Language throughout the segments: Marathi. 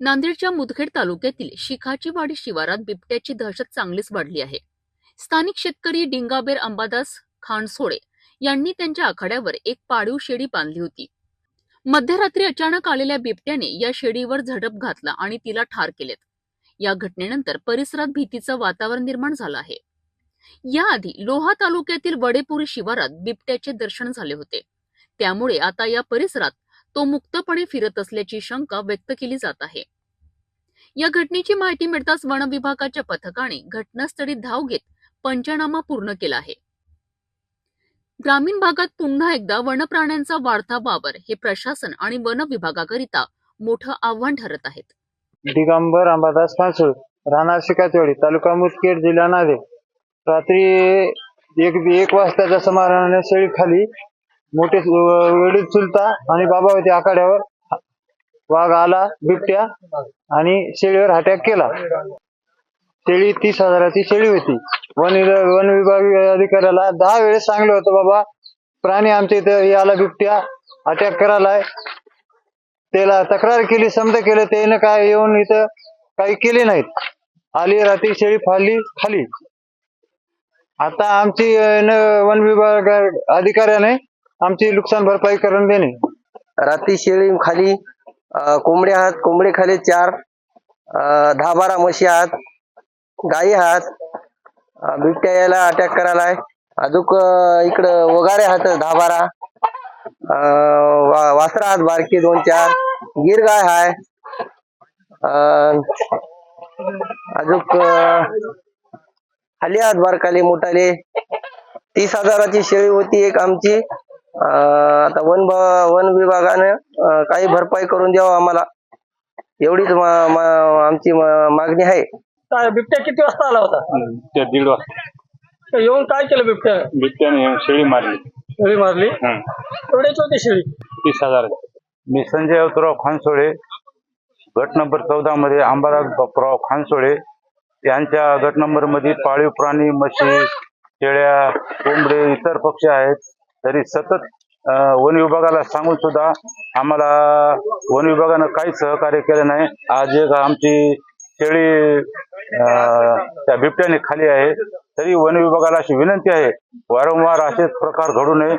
नांदेडच्या मुदखेड तालुक्यातील शिखाचीवाडी शिवारात बिबट्याची दहशत चांगलीच वाढली आहे. स्थानिक शेतकरी डिंगाबेर अंबादास खानसोडे यांनी त्यांच्या आखाड्यावर एक पाळीव शेडी बांधली होती. मध्यरात्री अचानक आलेल्या बिबट्याने या शेडीवर झडप घातला आणि तिला ठार केलेत. या घटनेनंतर परिसरात भीतीचं वातावरण निर्माण झालं आहे. याआधी लोहा तालुक्यातील वडेपुरी शिवारात बिबट्याचे दर्शन झाले होते. त्यामुळे आता या परिसरात तो मुक्तपणे फिरत असल्याची शंका व्यक्त केली जात आहे. या घटनेची माहिती मिळताच वन विभागाच्या पथकाने घटनास्थळी धाव घेत पंचनामा पूर्ण केला आहे. ग्रामीण भागात पुन्हा एकदा वनप्राण्यांचा वाढता वावर हे प्रशासन आणि वन विभागाकरिता मोठं आव्हान ठरत आहेत. दिगंबर अंबादास फांसूळ राहणार शिकाचवाडी तालुका मुदखेड जिल्हा नांदेड. रात्री एक एक वाजताच्या समारंभाने शेळी खाली मोठे वेळीत चुलता आणि बाबा होते आखाड्यावर. वाघ आला बिबट्या आणि शेळीवर अटॅक केला. शेळी तीस हजाराची शेळी होती. वन विभाग वन विभाग अधिकाऱ्याला दहा वेळेस सांगलं होतं बाबा प्राणी आमच्या इथं याला बिबट्या अटॅक करायलाय. त्याला तक्रार केली समज केलं त्यानं काय येऊन इथं काही केले नाहीत. आली रात्री शेळी फाली खाली. आता आमची वन विभाग अधिकाऱ्याने आमची नुकसान भरपाई करून देणे. रात्री शेळी खाली कोंबडे आहात कोंबडे खाली चार दहा बारा म्हशी आहात गायी आहात बिबट्या यायला अटॅक करायलाय. अजूक इकडं वगारे आहात दहा बारा वासरा वा- आहात बारकी दोन चार गिर गाय हाय अजूक खाली आहात बारकाले मोठाले. तीस हजाराची शेळी होती एक आमची. आता वन वन विभागाने काही भरपाई करून द्यावं आम्हाला. एवढीच मा- मा- आमची मागणी आहे. काय बिबट्या किती वाजता आला होता? त्या दीड वाजता. तर येऊन काय केलं बिबट्या बिबट्याने येऊन शेळी मारली. शेळी मारली? हं. एवढ्याची होती शेळी? तीस हजार. मी संजय अवतराव खानसोळे गट नंबर चौदा मध्ये अंबादास बापराव खानसोळे यांच्या गट नंबरमध्ये पाळीव प्राणी म्हशी शेळ्या कोंबडे इतर पक्षी आहेत. तरी सतत वन विभागाला सांगून सुद्धा आम्हाला वन विभागानं काहीच सहकार्य केलं नाही. आज एक आमची शेळी त्या बिबट्याने खाली आहे. तरी वन विभागाला अशी विनंती आहे वारंवार असेच प्रकार घडू नये.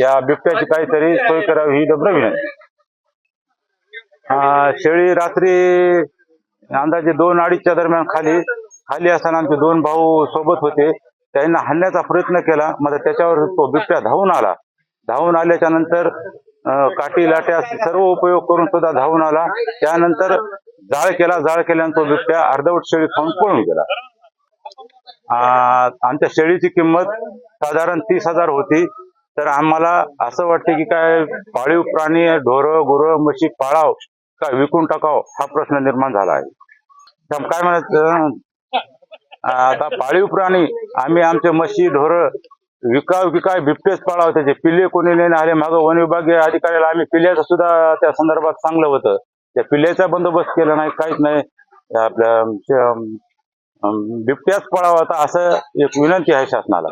या बिबट्याची काहीतरी सोय करावी ही डब्र विनंती. शेळी रात्री अंदाजे दोन अडीचच्या दरम्यान खाली खाली असताना आमचे दोन भाऊ सोबत होते. त्यांना हाणण्याचा प्रयत्न केला मग त्याच्यावर तो बिबट्या धावून आला. धावून आल्याच्यानंतर काठी लाट्या सर्व उपयोग करून सुद्धा धावून आला. त्यानंतर जाळ केला जाळ केल्यानंतर तो बिबट्या अर्धवट शेळी खाऊन पळून गेला. आमच्या शेळीची किंमत साधारण तीस हजार होती. तर आम्हाला असं वाटते की काय पाळीव प्राणी ढोरं गुरं म्हशी पाळाव का विकून टाकाव हा प्रश्न निर्माण झाला आहे. तर काय म्हणायचं? आता पाळीव प्राणी आम्ही आमचे म्हशी ढोरं विकाव विकाय बिबटेच पाळा त्याचे पिल्ले कोणी नाही. आले मागं वन विभागीय अधिकाऱ्याला आम्ही पिल्ल्याचं सुद्धा त्या संदर्भात सांगलं होतं. त्या पिल्ल्याचा बंदोबस्त केला नाही काहीच नाही. आपल्या बिबट्याच पळावा होता असं एक विनंती आहे शासनाला.